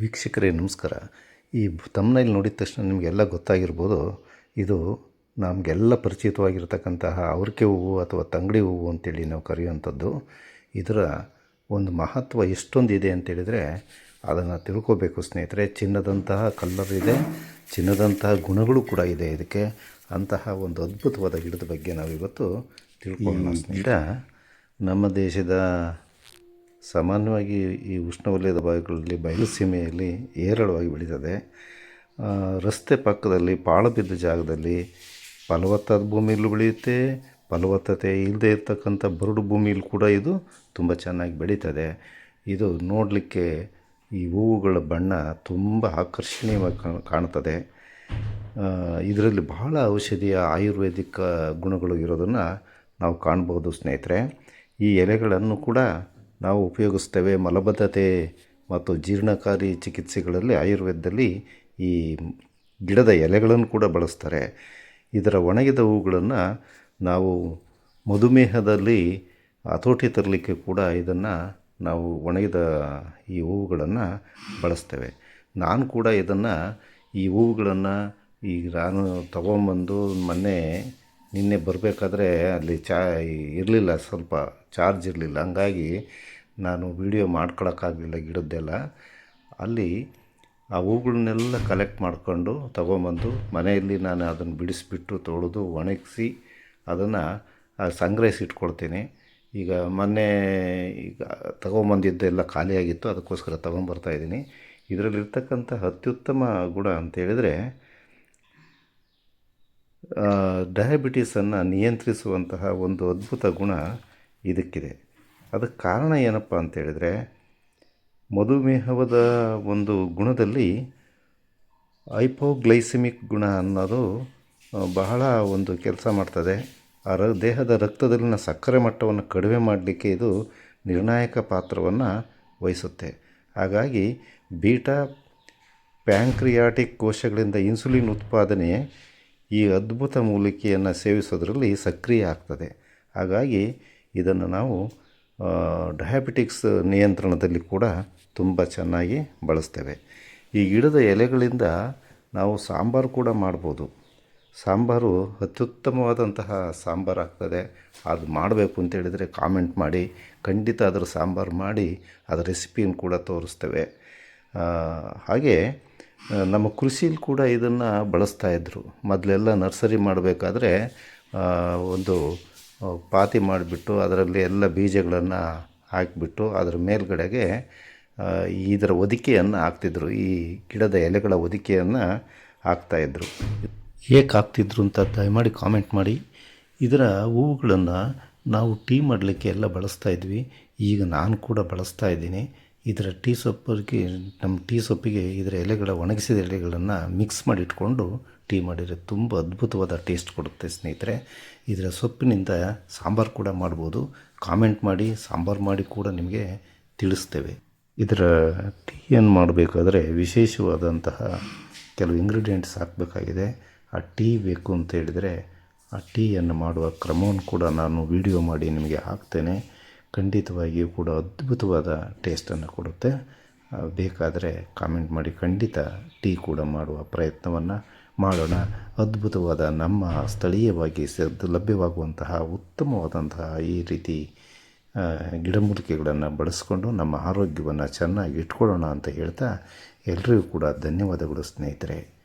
ವೀಕ್ಷಕರೇ ನಮಸ್ಕಾರ. ಈ ತಮ್ಮನೇಲಿ ನೋಡಿದ ತಕ್ಷಣ ನಿಮಗೆಲ್ಲ ಗೊತ್ತಾಗಿರ್ಬೋದು ಇದು ನಮಗೆಲ್ಲ ಪರಿಚಿತವಾಗಿರ್ತಕ್ಕಂತಹ ಅವ್ರಿಕೆ ಹೂವು ಅಥವಾ ತಂಗಡಿ ಹೂವು ಅಂತೇಳಿ ನಾವು ಕರೆಯುವಂಥದ್ದು. ಇದರ ಒಂದು ಮಹತ್ವ ಎಷ್ಟೊಂದಿದೆ ಅಂತೇಳಿದರೆ ಅದನ್ನು ತಿಳ್ಕೋಬೇಕು ಸ್ನೇಹಿತರೆ. ಚಿನ್ನದಂತಹ ಕಲ್ಲರ್ ಇದೆ ಚಿನ್ನದಂತಹ ಗುಣಗಳು ಕೂಡ ಇದೆ ಇದಕ್ಕೆ. ಅಂತಹ ಒಂದು ಅದ್ಭುತವಾದ ಗಿಡದ ಬಗ್ಗೆ ನಾವಿವತ್ತು ತಿಳ್ಕೊಳ್ಳೋಣ ಗಿಡ ನಮ್ಮ ದೇಶದ ಸಾಮಾನ್ಯವಾಗಿ ಈ ಉಷ್ಣವಲಯದ ಭಾಗಗಳಲ್ಲಿ ಬಯಲು ಸೀಮೆಯಲ್ಲಿ ಹೇರಳವಾಗಿ ಬೆಳೀತದೆ. ರಸ್ತೆ ಪಕ್ಕದಲ್ಲಿ ಪಾಳು ಬಿದ್ದ ಜಾಗದಲ್ಲಿ ಫಲವತ್ತಾದ ಭೂಮಿಯಲ್ಲೂ ಬೆಳೆಯುತ್ತೆ. ಫಲವತ್ತತೆ ಇಲ್ಲದೆ ಇರ್ತಕ್ಕಂಥ ಬರಡು ಭೂಮಿಯಲ್ಲಿ ಕೂಡ ಇದು ತುಂಬ ಚೆನ್ನಾಗಿ ಬೆಳೀತದೆ. ಇದು ನೋಡಲಿಕ್ಕೆ ಈ ಹೂವುಗಳ ಬಣ್ಣ ತುಂಬ ಆಕರ್ಷಣೀಯವಾಗಿ ಕಾಣ್- ಕಾಣ್ತದೆ. ಇದರಲ್ಲಿ ಬಹಳ ಔಷಧೀಯ ಆಯುರ್ವೇದಿಕ ಗುಣಗಳು ಇರೋದನ್ನು ನಾವು ಕಾಣ್ಬೋದು ಸ್ನೇಹಿತರೆ. ಈ ಎಲೆಗಳನ್ನು ಕೂಡ ನಾವು ಉಪಯೋಗಿಸ್ತೇವೆ ಮಲಬದ್ಧತೆ ಮತ್ತು ಜೀರ್ಣಕಾರಿ ಚಿಕಿತ್ಸೆಗಳಲ್ಲಿ ಆಯುರ್ವೇದದಲ್ಲಿ ಈ ಗಿಡದ ಎಲೆಗಳನ್ನು ಕೂಡ ಬಳಸ್ತಾರೆ. ಇದರ ಒಣಗಿದ ಹೂಗಳನ್ನು ನಾವು ಮಧುಮೇಹದಲ್ಲಿ ಹತೋಟಿ ತರಲಿಕ್ಕೆ ಕೂಡ ಇದನ್ನು ನಾವು ಒಣಗಿದ ಈ ಹೂವುಗಳನ್ನು ಬಳಸ್ತೇವೆ. ನಾನು ಕೂಡ ಇದನ್ನು ಈ ಹೂವುಗಳನ್ನು ಈಗ ನಾನು ತೊಗೊಂಬಂದು ಮೊನ್ನೆ ನಿನ್ನೆ ಬರಬೇಕಾದ್ರೆ ಅಲ್ಲಿ ಚಾ ಇರಲಿಲ್ಲ, ಸ್ವಲ್ಪ ಚಾರ್ಜ್ ಇರಲಿಲ್ಲ. ಹಂಗಾಗಿ ನಾನು ವಿಡಿಯೋ ಮಾಡ್ಕೊಳಕ್ಕಾಗಲಿಲ್ಲ ಗಿಡದ್ದೆಲ್ಲ. ಅಲ್ಲಿ ಆ ಹೂಗಳನ್ನೆಲ್ಲ ಕಲೆಕ್ಟ್ ಮಾಡಿಕೊಂಡು ತೊಗೊಂಬಂದು ಮನೆಯಲ್ಲಿ ನಾನು ಅದನ್ನು ಬಿಡಿಸಿಬಿಟ್ಟು ತೊಳೆದು ಒಣಗಿಸಿ ಅದನ್ನು ಸಂಗ್ರಹಿಸಿ ಇಟ್ಕೊಳ್ತೀನಿ. ಈಗ ಮೊನ್ನೆ ಈಗ ತೊಗೊಂಬಂದಿದ್ದೆಲ್ಲ ಖಾಲಿಯಾಗಿತ್ತು ಅದಕ್ಕೋಸ್ಕರ ತೊಗೊಂಬರ್ತಾಯಿದ್ದೀನಿ ಇದರಲ್ಲಿರ್ತಕ್ಕಂಥ ಅತ್ಯುತ್ತಮ ಗುಣ ಅಂತೇಳಿದರೆ ಡಯಾಬಿಟೀಸನ್ನು ನಿಯಂತ್ರಿಸುವಂತಹ ಒಂದು ಅದ್ಭುತ ಗುಣ ಇದಕ್ಕಿದೆ. ಅದಕ್ಕೆ ಕಾರಣ ಏನಪ್ಪ ಅಂತೇಳಿದರೆ ಮಧುಮೇಹದ ಒಂದು ಗುಣದಲ್ಲಿ ಐಪೋಗ್ಲೈಸಿಮಿಕ್ ಗುಣ ಅನ್ನೋದು ಬಹಳ ಒಂದು ಕೆಲಸ ಮಾಡ್ತದೆ. ಆ ರ, ದೇಹದ ರಕ್ತದಲ್ಲಿನ ಸಕ್ಕರೆ ಮಟ್ಟವನ್ನು ಕಡಿಮೆ ಮಾಡಲಿಕ್ಕೆ ಇದು ನಿರ್ಣಾಯಕ ಪಾತ್ರವನ್ನು ವಹಿಸುತ್ತೆ. ಹಾಗಾಗಿ ಬೀಟಾ ಪ್ಯಾಂಕ್ರಿಯಾಟಿಕ್ ಕೋಶಗಳಿಂದ ಇನ್ಸುಲಿನ್ ಉತ್ಪಾದನೆ ಈ ಅದ್ಭುತ ಮೂಲಿಕೆಯನ್ನು ಸೇವಿಸೋದ್ರಲ್ಲಿ ಸಕ್ರಿಯ ಆಗ್ತದೆ. ಹಾಗಾಗಿ ಇದನ್ನು ನಾವು ಡಯಾಬಿಟಿಕ್ಸ್ ನಿಯಂತ್ರಣದಲ್ಲಿ ಕೂಡ ತುಂಬ ಚೆನ್ನಾಗಿ ಬಳಸ್ತೇವೆ. ಈ ಗಿಡದ ಎಲೆಗಳಿಂದ ನಾವು ಸಾಂಬಾರು ಕೂಡ ಮಾಡ್ಬೋದು. ಸಾಂಬಾರು ಅತ್ಯುತ್ತಮವಾದಂತಹ ಸಾಂಬಾರು ಆಗ್ತದೆ. ಅದು ಮಾಡಬೇಕು ಅಂತೇಳಿದರೆ ಕಾಮೆಂಟ್ ಮಾಡಿ, ಖಂಡಿತ ಅದರ ಸಾಂಬಾರು ಮಾಡಿ, ಅದರ ರೆಸಿಪಿಯನ್ನು ಕೂಡ ತೋರಿಸ್ತೇವೆ. ಹಾಗೆ ನಮ್ಮ ಕೃಷಿಲಿ ಕೂಡ ಇದನ್ನು ಬಳಸ್ತಾ ಇದ್ದರು ಮೊದಲೆಲ್ಲ ನರ್ಸರಿ ಮಾಡಬೇಕಾದ್ರೆ ಒಂದು ಪಾತಿ ಮಾಡಿಬಿಟ್ಟು ಅದರಲ್ಲಿ ಎಲ್ಲ ಬೀಜಗಳನ್ನು ಹಾಕಿಬಿಟ್ಟು ಅದರ ಮೇಲ್ಗಡೆಗೆ ಇದರ ಹೊದಿಕೆಯನ್ನು ಹಾಕ್ತಿದ್ರು. ಈ ಗಿಡದ ಎಲೆಗಳ ಹೊದಿಕೆಯನ್ನು ಹಾಕ್ತಾಯಿದ್ರು ಹೇಗೆ ಹಾಕ್ತಿದ್ರು ಅಂತ ದಯಮಾಡಿ ಕಾಮೆಂಟ್ ಮಾಡಿ. ಇದರ ಹೂವುಗಳನ್ನು ನಾವು ಟೀ ಮಾಡಲಿಕ್ಕೆ ಎಲ್ಲ ಬಳಸ್ತಾ ಇದ್ವಿ. ಈಗ ನಾನು ಕೂಡ ಬಳಸ್ತಾ ಇದ್ದೀನಿ. ಇದರ ಟೀ ಸೊಪ್ಪಿಗೆ, ನಮ್ಮ ಟೀ ಸೊಪ್ಪಿಗೆ ಇದರ ಎಲೆಗಳ, ಒಣಗಿಸಿದ ಎಲೆಗಳನ್ನು ಮಿಕ್ಸ್ ಮಾಡಿ ಇಟ್ಕೊಂಡು ಟೀ ಮಾಡಿದರೆ ತುಂಬ ಅದ್ಭುತವಾದ ಟೇಸ್ಟ್ ಕೊಡುತ್ತೆ ಸ್ನೇಹಿತರೆ. ಇದರ ಸೊಪ್ಪಿನಿಂದ ಸಾಂಬಾರು ಕೂಡ ಮಾಡ್ಬೋದು. ಕಾಮೆಂಟ್ ಮಾಡಿ, ಸಾಂಬಾರು ಮಾಡಿ ಕೂಡ ನಿಮಗೆ ತಿಳಿಸ್ತೇವೆ. ಇದರ ಟೀಯನ್ನು ಮಾಡಬೇಕಾದ್ರೆ ವಿಶೇಷವಾದಂತಹ ಕೆಲವು ಇಂಗ್ರೀಡಿಯೆಂಟ್ಸ್ ಹಾಕಬೇಕಾಗಿದೆ. ಆ ಟೀ ಬೇಕು ಅಂತ ಹೇಳಿದರೆ ಆ ಟೀಯನ್ನು ಮಾಡುವ ಕ್ರಮವನ್ನು ಕೂಡ ನಾನು ವಿಡಿಯೋ ಮಾಡಿ ನಿಮಗೆ ಹಾಕ್ತೇನೆ. ಖಂಡಿತವಾಗಿಯೂ ಕೂಡ ಅದ್ಭುತವಾದ ಟೇಸ್ಟನ್ನು ಕೊಡುತ್ತೆ. ಬೇಕಾದರೆ ಕಾಮೆಂಟ್ ಮಾಡಿ ಖಂಡಿತ ಟೀ ಕೂಡ ಮಾಡುವ ಪ್ರಯತ್ನವನ್ನು ಮಾಡೋಣ. ಅದ್ಭುತವಾದ ನಮ್ಮ ಸ್ಥಳೀಯವಾಗಿ ಸ ಲಭ್ಯವಾಗುವಂತಹ ಉತ್ತಮವಾದಂತಹ ಈ ರೀತಿ ಗಿಡಮೂಲಿಕೆಗಳನ್ನು ಬಳಸಿಕೊಂಡು ನಮ್ಮ ಆರೋಗ್ಯವನ್ನು ಚೆನ್ನಾಗಿ ಇಟ್ಕೊಳ್ಳೋಣ ಅಂತ ಹೇಳ್ತಾ ಎಲ್ರಿಗೂ ಕೂಡ ಧನ್ಯವಾದಗಳು ಸ್ನೇಹಿತರೆ.